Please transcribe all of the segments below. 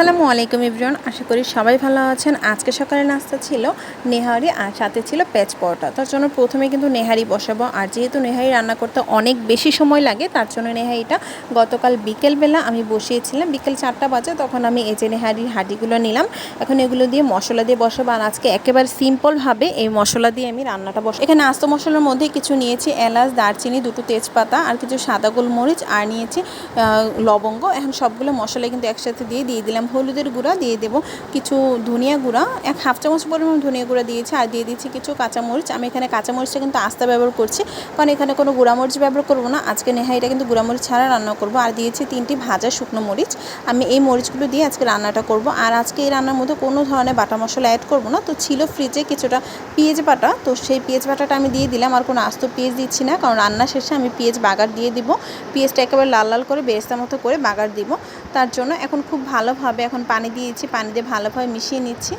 আসসালামু আলাইকুম ইব্রিয়ন আশা করি সবাই ভালো আছেন। আজকে সকালে নাস্তা ছিল নেহারি আর সাথে ছিল পেঁচ পরোটা। তার জন্য প্রথমে কিন্তু নেহারি বসাবো। আর যেহেতু নেহারি রান্না করতে অনেক বেশি সময় লাগে, তার জন্য নেহারিটা গতকাল বিকেলবেলা আমি বসিয়েছিলাম। বিকেল চারটা বাজে, তখন আমি এই যে নেহারির হাঁডিগুলো নিলাম। এখন এগুলো দিয়ে মশলা দিয়ে বসাবো। আর আজকে একেবারে সিম্পলভাবে এই মশলা দিয়ে আমি রান্নাটা বসাবো। এখানে আস্ত মশলার মধ্যে কিছু নিয়েছি এলাচ, দারচিনি, দুটো তেজপাতা আর কিছু সাদা গোলমরিচ। আর নিয়েছি লবঙ্গ। এখন সবগুলো মশলা কিন্তু একসাথে দিয়ে দিয়ে দিলাম হলুদের গুঁড়া দিয়ে দেবো। কিছু ধনিয়া গুঁড়া, এক হাফ চামচ পরিমাণ ধনিয়া গুঁড়া দিয়েছি আর দিয়ে দিচ্ছি কিছু কাঁচামরিচ। আমি এখানে কাঁচামরিচটা কিন্তু আস্তা ব্যবহার করছি, কারণ এখানে কোনো গুঁড়ামরিচ ব্যবহার করব না। আজকে নেহা নেহাইটা কিন্তু গুঁড়ামরিচ ছাড়া রান্না করব। আর দিয়েছি তিনটি ভাজা শুকনো মরিচ। আমি এই মরিচগুলো দিয়ে আজকে রান্নাটা করব। আর আজকে এই রান্নার মধ্যে কোনো ধরনের বাটা মশলা অ্যাড করব না। তো ছিল ফ্রিজে কিছুটা পেঁয়াজ বাটা। তো সেই পেঁয়াজ বাটাটা আমি দিয়ে দিলাম। আর কোনো আস্ত পেঁয়াজ দিচ্ছি না, কারণ রান্না শেষে আমি পেঁয়াজ বাগার দিয়ে দিব। পেঁয়াজটা একেবারে লাল লাল করে বেরেস্তার মতো করে বাগার দিব। তার জন্য এখন খুব ভালোভাবে এখন পানি দিয়েছি, পানি দিয়ে ভালোভাবে মিশিয়ে নিচ্ছি।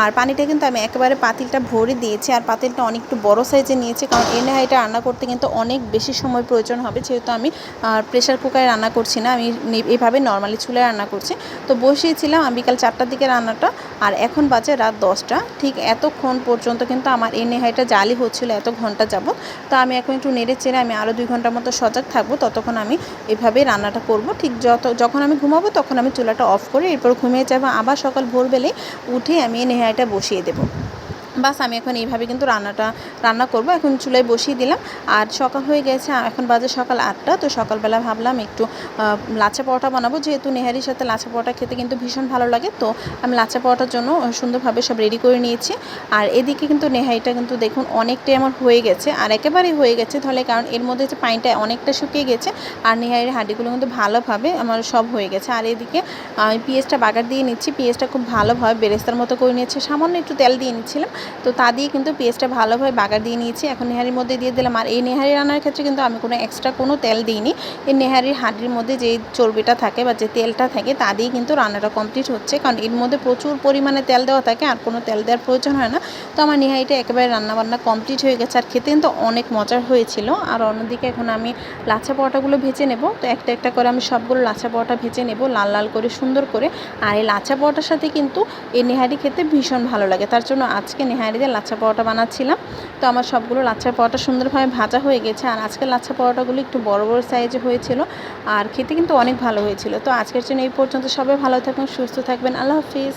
আর পানিটা কিন্তু আমি একেবারে পাতিলটা ভরে দিয়েছি। আর পাতিলটা অনেক একটু বড় সাইজে নিয়েছি, কারণ এই নেহাইটা রান্না করতে কিন্তু অনেক বেশি সময় প্রয়োজন হবে। যেহেতু আমি প্রেশার কুকারে রান্না করছি না, আমি এভাবে নর্মালি চুলায় রান্না করছি। তো বসিয়েছিলাম আমি বিকাল চারটার দিকে রান্নাটা, আর এখন বাজে রাত দশটা। ঠিক এতক্ষণ পর্যন্ত কিন্তু আমার এই নেহাইটা জালি হচ্ছিল, এত ঘণ্টা যাব তো আমি এখন একটু নেড়ে চেড়ে আমি আরও দুই ঘণ্টার মতো সজাগ থাকব, ততক্ষণ আমি এভাবে রান্নাটা করব। ঠিক যত, যখন আমি ঘুমাবো তখন আমি চুলাটা অফ করে এরপর ঘুমিয়ে যাব। আবার সকাল ভোরবেলায় উঠে আমি এই বসিয়ে দেবো। বাস, আমি এখন এইভাবে কিন্তু রান্নাটা, রান্না করব। এখন চুলায় বসিয়ে দিলাম। আর সকাল হয়ে গেছে, এখন বাজে সকাল আটটা। তো সকালবেলা ভাবলাম একটু লাচা পরোটা বানাবো। যেহেতু নেহারির সাথে লাচা পরোটা খেতে কিন্তু ভীষণ ভালো লাগে, তো আমি লাচা পরোটার জন্য সুন্দরভাবে সব রেডি করে নিয়েছি। আর এদিকে কিন্তু নেহারিটা কিন্তু দেখুন, অনেকটাই আমার হয়ে গেছে। আর একেবারেই হয়ে গেছে তাহলে, কারণ এর মধ্যে যে পানিটা অনেকটা শুকিয়ে গেছে, আর নেহারির হাঁডিগুলো কিন্তু ভালোভাবে আমার সব হয়ে গেছে। আর এদিকে আমি পেঁয়াজটা বাগার দিয়ে নিচ্ছি। পেঁয়াজটা খুব ভালোভাবে বেরেস্তার মতো করে নিয়েছি। সামান্য একটু তেল দিয়ে নিচ্ছিলাম। তো তা দিয়ে কিন্তু পেঁয়াজটা ভালোভাবে বাগার দিয়ে নিয়েছি। এখন নেহারির মধ্যে দিয়ে দিলাম। আর এই নেহারি রান্নার ক্ষেত্রে কিন্তু আমি কোনো এক্সট্রা কোনো তেল দিইনি। এই নেহারির হাঁডির মধ্যে যে চর্বিটা থাকে বা যে তেলটা থাকে, তা দিয়ে কিন্তু রান্নাটা কমপ্লিট হচ্ছে। কারণ এর মধ্যে প্রচুর পরিমাণে তেল দেওয়া থাকে, আর কোনো তেল দেওয়ার প্রয়োজন হয় না। তো আমার নেহারিটা একেবারে রান্নাবান্না কমপ্লিট হয়ে গেছে। আর খেতে কিন্তু অনেক মজার হয়েছিল। আর অন্যদিকে এখন আমি লাচ্ছা পরোটাগুলো ভেজে নেব। তো একটা একটা করে আমি সবগুলো লাচ্ছা পরোটা ভেজে নেব, লাল লাল করে সুন্দর করে। আর এই লাচ্ছা পরোটার সাথে কিন্তু এই নেহারি খেতে ভীষণ ভালো লাগে। তার জন্য আজকে নেহারি দিয়ে লাচ্ছা পরোটা বানাচ্ছিলাম। তো আমার সবগুলো লাচ্ছা পরোটা সুন্দরভাবে ভাজা হয়ে গেছে। আর আজকের লাচ্ছা পরোটাগুলো একটু বড় বড় সাইজে হয়েছিল আর খেতে কিন্তু অনেক ভালো হয়েছিল। তো আজকের জন্য এই পর্যন্ত সবাই ভালো থাকবেন সুস্থ থাকবেন। আল্লাহ হাফিজ।